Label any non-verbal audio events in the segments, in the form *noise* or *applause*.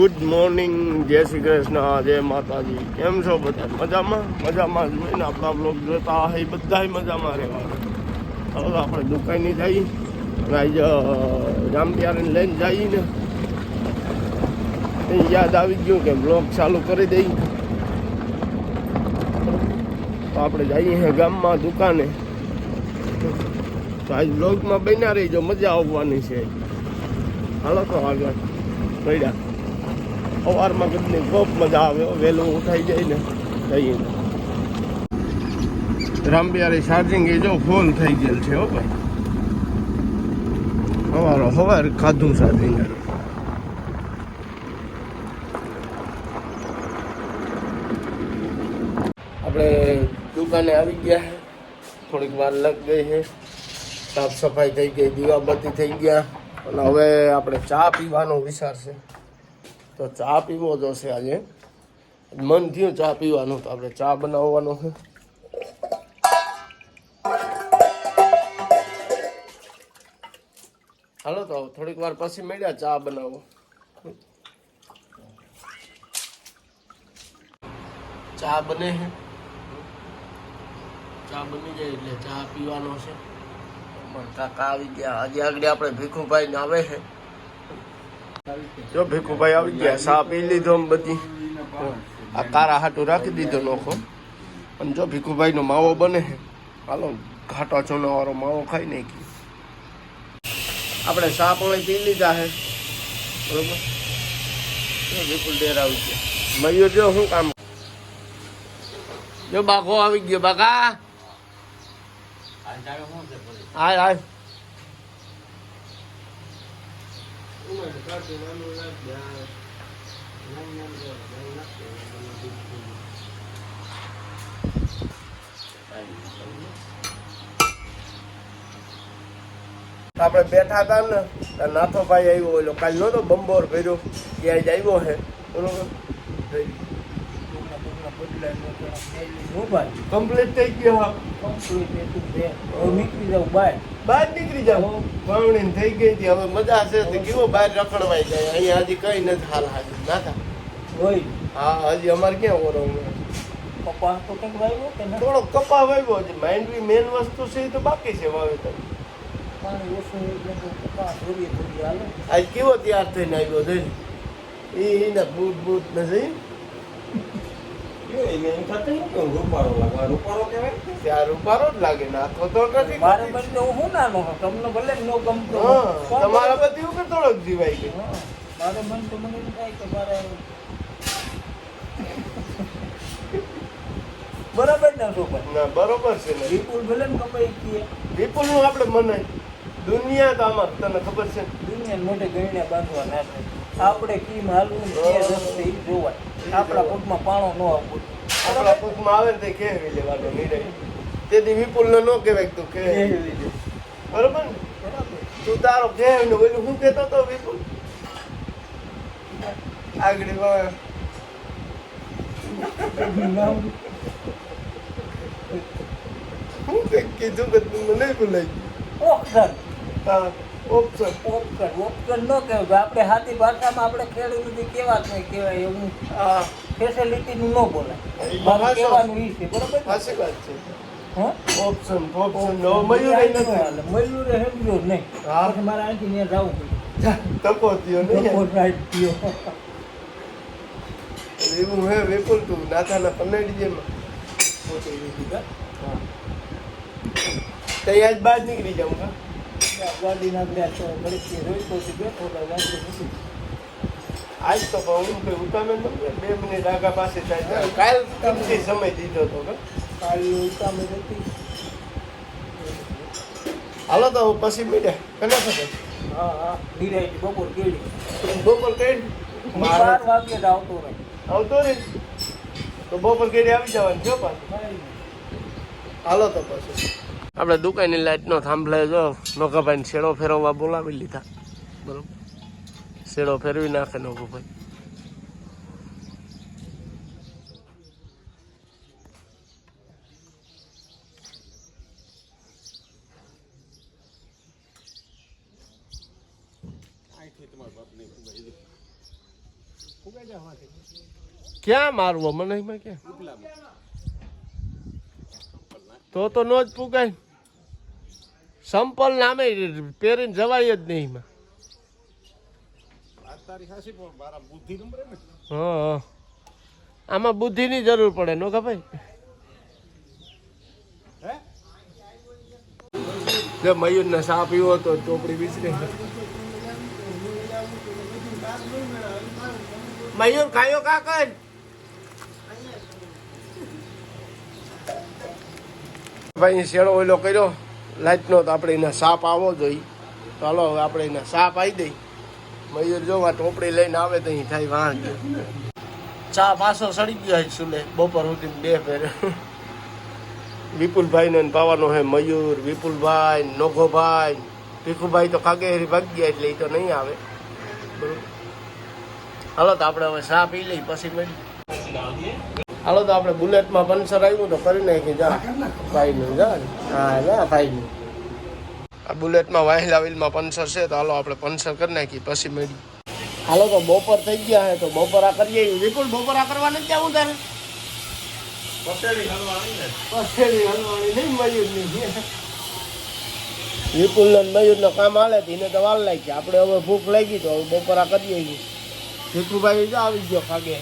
Good morning, જય શ્રી કૃષ્ણ, જય માતાજી. કેમ છો બધા? મજામાં? મજામાં જ હોય ને? આપણા બ્લોગ જોતા હોય બધા મજામાં રહેવાનું હવે આપણે દુકાને જઈએ. આજ રામપિયારીને લઈને જઈએ ને. યાદ આવી ગયું કે બ્લોગ ચાલુ કરી દઈ તો આપણે જઈએ ગામમાં દુકાને. તો આજ બ્લોગમાં બન્યા રહીજો, મજા આવવાની છે. હાલો તો આગળ. પડ્યા. સવારમાં કેટલી ખૂબ મજા આવે. વહેલું ઉઠાઈ જાય ને જઈએ. રામબિયારી ચાર્જિંગ એ જો ફૂલ થઈ ગયેલ છે, હો, ભાઈ. અમારો સવાર ખાધું ચાર્જિંગ આપણે દુકાને આવી ગયા થોડીક વાર લગ ગઈ છે સાફ સફાઈ થઈ ગઈ, દીવાબત્તી થઈ ગયા. અને હવે આપણે ચા પીવાનો વિચાર છે. તો ચા પીવો જોશે આજે. મન થયું ચા પીવાનું, તો આપણે ચા બનાવવાનો છે. હાલો, તો થોડીક વાર પછી મળ્યા, ચા બનાવો. ચા બને છે. ચા બની જાય એટલે ચા પીવાનો છે. પણ કાકા આવી ગયા. આજે આગળ આપણે ભીખુભાઈ ને આવે છે. જો ભીખુભાઈ આવી ગયા, સાપી લીધો આમ બધી. આ કારા હાટું રાખી દીધો નોખો. અને જો ભીખુભાઈ નો માવો બને હાલો, ઘાટો ચોનો વાળો માવો ખાઈ નાખી આપણે સાપ પણ પી લીધા હે બરોબર? વિપુલ ડેર આવી ગયા. મયુર, જો શું કામ? જો બાકો આવી ગયો બાકા હાય હાય. આપણે બેઠા હતા ને નાથોભાઈ આવ્યો ઓલો કાલ નહોતો બંબોર ભર્યો, ત્યાં જ આવ્યો છે બરોબર કમ્પ્લીટ થઈ ગયો હા બહાર. નીકળી જાવ વાવણી થઈ ગઈ હતી. હવે મજા છે તો કેવો બહાર રખડવાઈ જાય? અહીંયા હજી કઈ નથી હાલ હાજી નાથા હા હજી અમારે ક્યાં ઓરો થોડો કપા વાવ્યો છે માંડવી મેન વસ્તુ છે એ તો બાકી છે વાવેતર. આજ કેવો તૈયાર થઈને આવ્યો છે એના બૂટ બૂટ નથી ત્યાં રૂપારો જ લાગે નાથો તો નથી મારે બંને હું નાનો તમને ભલે ન ગમતો તમારા બધી ઉપર થોડોક જીવાઈ ગયો હા. મન તો મને થાય કે મારે *laughs* બરાબર ના છો ના બરોબર છે ને. વિપુલ ભલે ને કમાઈ કીએ વિપુલનું આપણે મનાય દુનિયા તો આમાં તને ખબર છે? દુનિયા મોઢે ગણ્યા બાંધવા ના આપણે કી ને કે રસ્તે જોવાય. આપણા પગમાં પાણો ન આવવું આપણા પગમાં આવે ને તે કેવી લેવાનો નિર્ણય. તેથી વિપુલ ને કહેવાય કે તું કહે બરોબર ને? તું તારો કહેવ ને ઓલું શું કહેતો તો વિપુલ? આગળ શું *laughs* કંઈક કીધું કે તું મને ભૂલાઈ ગયું. ઓપ્શન હા. ઓપ્શન ઓપ્શન ઓપ્શન ન કહેવાય. આપણે હાથી ભાષામાં આપણે ખેડૂત કેવા છે કહેવાય એવું હા. ફેસિલિટીનું ન બોલાય. કહેવાનું એ છે બરાબર? સાચી વાત છે. હા? ઓપ્શન ઓપ્શન નો મયુર મયુરે સમજો નહીં. હા. મારે અહીંથી ત્યાં જવું તપો થયો નહીં રાઈટ થયો એવું હે વિપુલ તું નાથાના પન્નાડી જેમ. ત્યાં તૈયાર બહાર નીકળી જાઉં કા ગાડીના ગયા તો ઘડીક બેઠો તો ગાડી મૂકી આજ તો પણ હું ઉતામેન બે મિનિટ આગા પાસે થાય કાલ તમને સમય દીધો તો કે. કાળી ઉતામે નથી હાલો તો પછી મીડે કને ખબર હા હા નિરાઈ બપોર કેડી. બપોર કેડી? બાર વાગે આવતો રહે. આવતો રે તો બપોર કેડી આવી જવાનું જો પાછું. હાલો તો પછી. આપણે દુકાનની લાઇટનો થાંભલે જો. નોકાભાઈને શેડો ફેરવવા બોલાવી લીધા. બરોબર? શેડો ફેરવી નાખે નોકાભાઈ. ક્યાં મારવો? મને ક્યાં? તો તો નો જ પુગાય. સંપલ નામે પહેરીને જવાય જ નહીં એમાં. હા હા. આમાં બુદ્ધિની જરૂર પડે નો કે ભાઈ જો મયુરને સા પીવો તો ચોપડી વિસરે. મયુર ખાયો કાકર ભાઈ શેડો ઓલો કર્યો. લાઈટનો તો આપણે એને સાપ આવવો જોઈએ. તો હાલો હવે આપણે એને સાપ આવી દઈ. મયુર જો આ ટોપડી લઈને આવે તો અહીં થાય વાહ ચા પાછો સડી ગયો છે સુલે, બપોર સુધી બે ફેર. વિપુલભાઈ ને પાવાનો હે મયુર, વિપુલભાઈ નોઘોભાઈ ભીખુભાઈ તો કાગેરી ભાગ ગયા એટલે એ તો નહીં આવે. બરોબર. હાલો તો આપણે હવે સા પી લઈ પછી મળી હાલો તો આપણે બુલેટમાં પંચર આવ્યું તો કરી નાખી જા. ભાઈનું જા. હા ના ભાઈનું આ બુલેટમાં વાહેલા વ્હીલમાં પંચર છે તો હાલો આપણે પંચર કરી નાખી પછી મળી હાલો તો બપોર થઈ ગયા હે તો બપોરા કરીએ. વિપુલ બપોરા કરવા નથી આવું તારે? વિપુલ ને. મયુરનું કામ હાલે એને તો વાર લાગી આપણે હવે ભૂખ લાગી તો હવે બપોરા કરીએ ભીખુભાઈ જો આવી ગયો ખાગે.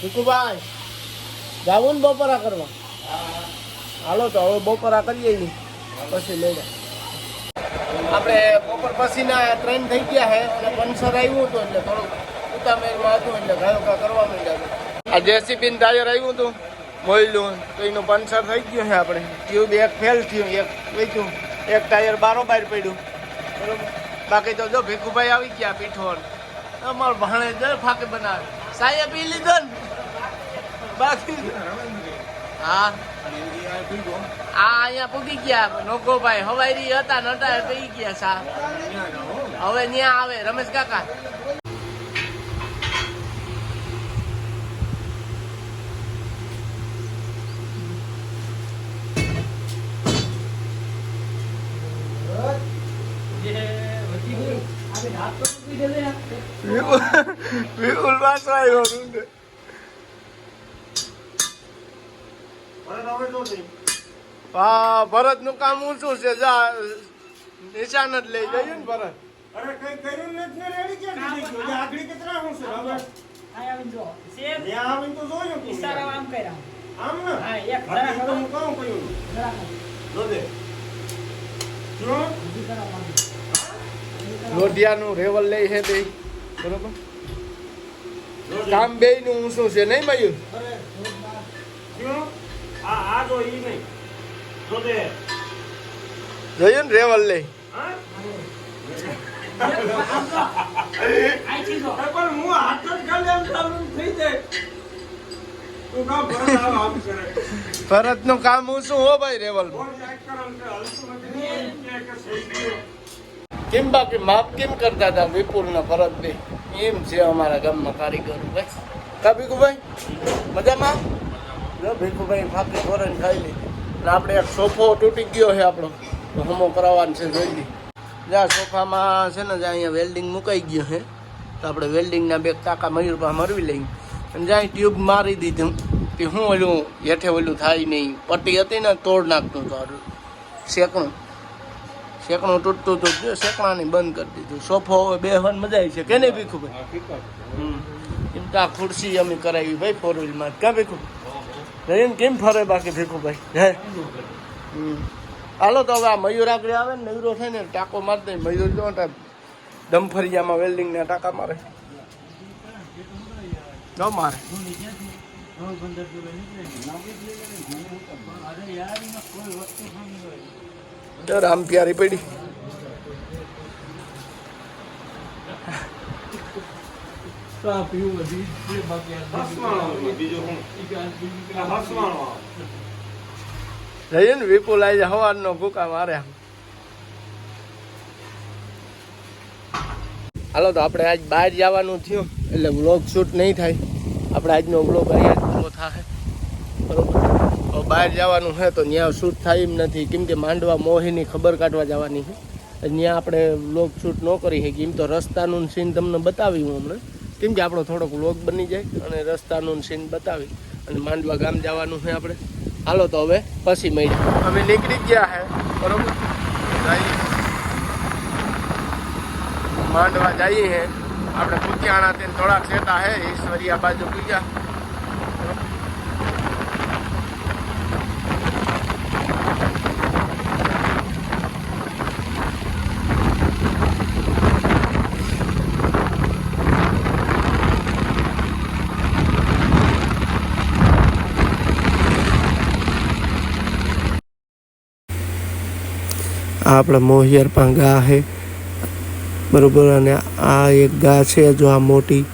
ભીખુભાઈ જાવું ને બપોરા કરવા. હાલો તો હવે બપોરા કરીએ ઈ. પછી લઈ આપણે બપોર પછીના ટ્રેન થઈ ગયા છે અને પંચર આવ્યું હતું, એટલે થોડુંક ઉતામેરમાં હતું, એટલે ગાયો કા કરવા માંડ્યા આ જેસીબી ટાયર આવ્યું હતું, મોયલું, તો એનું પંચર થઈ ગયું છે આપણે. ટ્યુબ એક ફેલ થયું, એક વેચ્યું, એક ટાયર બારોબાર પડ્યું. બરોબર? બાકી તો જો ભીખુભાઈ આવી ગયા પીઠોર અમાર ભાણે જ ફાકે બનાવે. સાહેબ પી લીધો ને. બાકી હા. આ અહીંયા પૂગી ગયા નોકોભાઈ હવારી હતા નતા પી ગયા સા હવે ત્યાં આવે રમેશ કાકા. વિપુલ આવ્યો. હા ભરતનું કામ ઊંચું છે જા નિશાન જ લઈ જઈએ ને ભરત અરે કઈ કર્યું નથી ને રેડી કે આગળી કેટલા હું છે હવે? ત્યાં આવીને તો જોયું તું મેં. આમ ને? હા, એક જરા તો હું કહું કયું? જો દે. જો. લોઢિયાનું રેવલ લઈ છે બે બરોબર કામ બે નું ઊંચું છે નહીં મયુર જો. આ આ જો. જો. જોયું ને રેવલ લઈ. હા? હું ભરતનું કામ ઊંચું હો ભાઈ રેવલ. કેમ બાકી માફ કેમ કરતા હતા વિપુલ ને ભરત બે એમ છે અમારા ગામમાં કારીગરો ભાઈ કા ભાઈ? મજામાં? ભીખુભાઈ ફાકી ફોરન ખાઈ લીધી અને આપણે એક સોફો તૂટી ગયો છે આપણો. તો હમો કરાવવાનો છે જોઈ લઈ જ્યાં સોફામાં છે ને જ્યાં અહીંયા વેલ્ડિંગ મુકાઈ ગયો છે. તો આપણે વેલ્ડિંગના બે કાકા મયુરપા મરવી લઈ. અને જ્યાં ટ્યુબ મારી દીધું કે હું ઓલું હેઠે ઓલું થાય નહીં. પટ્ટી હતી ને તોડ નાખતું હતું શેકણું. શેકણું તૂટતું હતું જો શેકણાની બંધ કરી દીધું. સોફો હવે બેહવાની મજા આવી છે. કે નહીં ભીખું ભાઈ. એમ તો આ ખુરશી અમે કરાવી ભાઈ ફોર વ્હીલમાં ક્યાં ભીખું જઈને કેમ ફરે બાકી ભીખું ભાઈ? હે? હમ. હાલો તો હવે આ મયુર આગળ આવે ને મયુરો થાય ને ટાંકો મારી દે મયુર જો ને દમફરિયામાં વેલ્ડિંગના ટાંકા મારે. ન મારે. રામ પ્યારી પડી. બીજો બીજું હું. હસવાનું જઈએ ને વિપુલ આજે હવારનો ભૂકા મારે હાલો તો આપણે આજ બહાર જવાનું થયું, એટલે બ્લોગ શૂટ નહીં થાય. આપણે આજનો બ્લોગ અહીંયા જ પૂરો થાય બરોબર? બહાર જવાનું છે તો ત્યાં શૂટ થાય એમ નથી. કેમ કે માંડવા મોહીની ખબર કાઢવા જવાની છે. ત્યાં આપણે વ્લોગ શૂટ ન કરી શકીએ. એમ તો રસ્તાનું સીન તમને બતાવી હું હમણાં. કેમ કે આપણો થોડોક વ્લોગ બની જાય અને રસ્તાનું સીન બતાવી. અને માંડવા ગામ જવાનું છે આપણે. હાલો તો હવે પછી મળી અમે નીકળી ગયા છે બરોબર. માંડવા જઈએ આપણે કુતિયાણા તેને થોડાક લેતા હે, ઈશ્વરિયા બાજુ બીજા આ આપણા મોહિયર પણ ગા છે બરાબર, અને આ એક ગા છે, જો આ મોટી,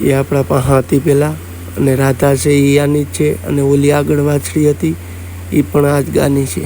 એ આપણા પાસે હતી પહેલાં અને રાધા છે, એ આની જ છે, અને ઓલી આગળ વાછડી હતી, એ પણ આ જ ગાની છે.